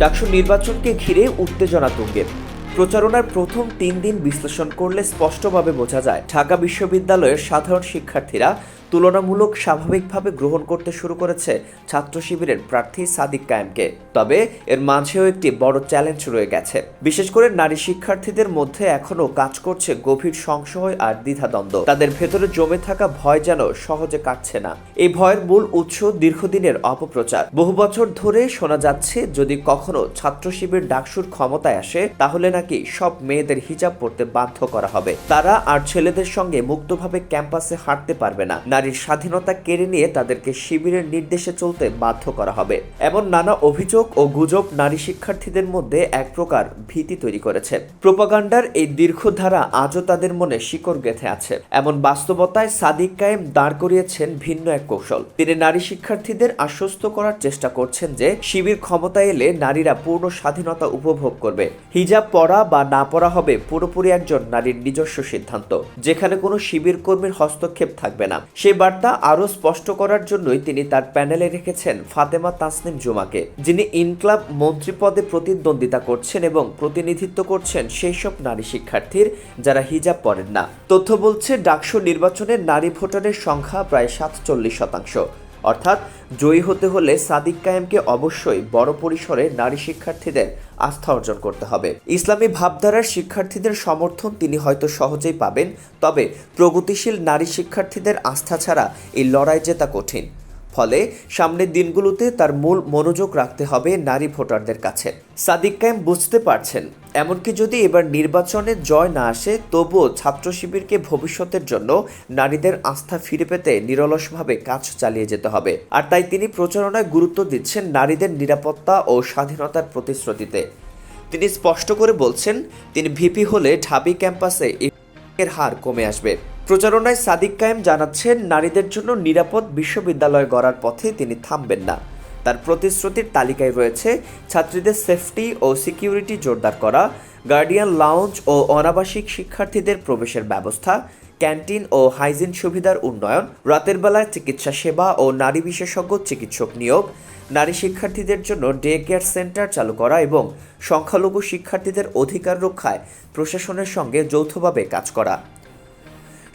ডাকসু নির্বাচনকে ঘিরে উত্তেজনা তুঙ্গে প্রচারণার প্রথম তিন দিন বিশ্লেষণ করলে স্পষ্টভাবে বোঝা যায়, ঢাকা বিশ্ববিদ্যালয়ের সাধারণ শিক্ষার্থীরা তুলনামূলক স্বাভাবিকভাবে গ্রহণ করতে শুরু করেছে ছাত্র শিবিরের প্রার্থী সাদিক কায়েমকে। তবে এর মাঝেও একটি বড় চ্যালেঞ্জ রয়ে গেছে। বিশেষ করে নারী শিক্ষার্থীদের মধ্যে এখনও কাজ করছে গভীর সংশয় আর দ্বিধাদ্বন্দ্ব। তাদের ভেতরে জমে থাকা ভয় যেন সহজে কাটছে না। এই ভয়ের মূল উৎস দীর্ঘদিনের অপপ্রচার। বহু বছর ধরে শোনা যাচ্ছে, যদি কখনো ছাত্র শিবির ডাকসুর ক্ষমতায় আসে, তাহলে নাকি সব মেয়েদের হিজাব পড়তে বাধ্য করা হবে। তারা আর ছেলেদের সঙ্গে মুক্তভাবে ক্যাম্পাসে হাঁটতে পারবে না। নারীর স্বাধীনতা কেড়ে নিয়ে তাদেরকে শিবিরের নির্দেশে চলতে বাধ্য করা হবে। এমন নানা অভিযোগ ও গুজব নারী শিক্ষার্থীদের মধ্যে এক প্রকার ভীতি তৈরি করেছে। প্রোপাগান্ডার এই দীর্ঘ ধারা আজও তাদের মনে শিকড় গেঁথে আছে। এমন বাস্তবতায় সাদিক কায়েম দাঁড় করিয়েছেন ভিন্ন এক কৌশল। তিনি নারী শিক্ষার্থীদের আশ্বস্ত করার চেষ্টা করছেন যে শিবির ক্ষমতায় এলে নারীরা পূর্ণ স্বাধীনতা উপভোগ করবে। হিজাব পরা বা না পরা হবে পুরোপুরি একজন নারীর নিজস্ব সিদ্ধান্ত। যেখানে কোনো শিবির কর্মীর হস্তক্ষেপ থাকবে না। সেই বার্তা আরও স্পষ্ট করার জন্যই তিনি তার প্যানেলে রেখেছেন ফাতেমা তাসনিম জুমাকে, যিনি ইনক্লাব মন্ত্রী পদে প্রতিদ্বন্দ্বিতা করছেন এবং প্রতিনিধিত্ব করছেন সেই সব নারী শিক্ষার্থীর যারা হিজাব পড়েন না। তথ্য বলছে, ডাকসু নির্বাচনে নারী ভোটারের সংখ্যা প্রায় সাতচল্লিশ শতাংশ। অর্থাৎ জয়ী হতে হলে সাদিক কায়েমকে অবশ্যই বড় পরিসরে নারী শিক্ষার্থীদের আস্থা অর্জন করতে হবে। ইসলামী ভাবধারার শিক্ষার্থীদের সমর্থন তিনি হয়তো সহজেই পাবেন, তবে প্রগতিশীল নারী শিক্ষার্থীদের আস্থা ছাড়া এই লড়াই জেতা কঠিন। ফলে সামনের দিনগুলোতে তার মূল মনোযোগ রাখতে হবে নারী ভোটারদের কাছে। সাদিক কায়েম বুঝতে পারছেন এমনকি যদি এবার নির্বাচনে জয় না আসে, তবুও ছাত্র শিবিরকে ভবিষ্যতের জন্য নারীদের আস্থা ফিরে পেতে নিরলসভাবে কাজ চালিয়ে যেতে হবে। আর তাই তিনি প্রচারণায় গুরুত্ব দিচ্ছেন নারীদের নিরাপত্তা ও স্বাধীনতার প্রতিশ্রুতিতে। তিনি স্পষ্ট করে বলছেন, তিনি ভিপি হলে ঢাবি ক্যাম্পাসে এর হার কমে আসবে। প্রচারণায় সাদিক কায়েম জানাচ্ছেন, নারীদের জন্য নিরাপদ বিশ্ববিদ্যালয় গড়ার পথে তিনি থামবেন না। তার প্রতিশ্রুতির তালিকায় রয়েছে ছাত্রীদের সেফটি ও সিকিউরিটি জোরদার করা, গার্ডিয়ান লাউঞ্জ ও অনাবাসিক শিক্ষার্থীদের প্রবেশের ব্যবস্থা, ক্যান্টিন ও হাইজিন সুবিধার উন্নয়ন, রাতের বেলায় চিকিৎসা সেবা ও নারী বিশেষজ্ঞ চিকিৎসক নিয়োগ, নারী শিক্ষার্থীদের জন্য ডে কেয়ার সেন্টার চালু করা এবং সংখ্যালঘু শিক্ষার্থীদের অধিকার রক্ষায় প্রশাসনের সঙ্গে যৌথভাবে কাজ করা।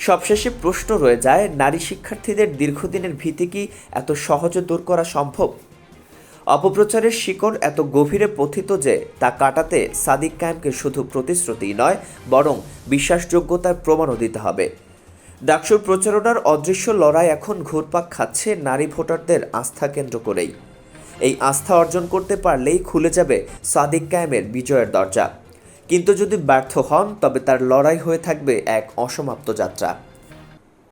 সবশেষে প্রশ্ন রয়ে যায়, নারী শিক্ষার্থীদের দীর্ঘদিনের ভীতি কি এত সহজে দূর করা সম্ভব? অপপ্রচারের শিকড় এত গভীরে পথিত যে তা কাটাতে সাদিক কায়েমকে শুধু প্রতিশ্রুতি নয়, বরং বিশ্বাসযোগ্যতার প্রমাণও দিতে হবে। ডাকসুর প্রচারণার অদৃশ্য লড়াই এখন ঘুরপাক খাচ্ছে নারী ভোটারদের আস্থা কেন্দ্র করেই। এই আস্থা অর্জন করতে পারলেই খুলে যাবে সাদিক কায়েমের বিজয়ের দরজা। কিন্তু যদি ব্যর্থ হন, তবে তার লড়াই হয়ে থাকবে এক অসমাপ্ত যাত্রা।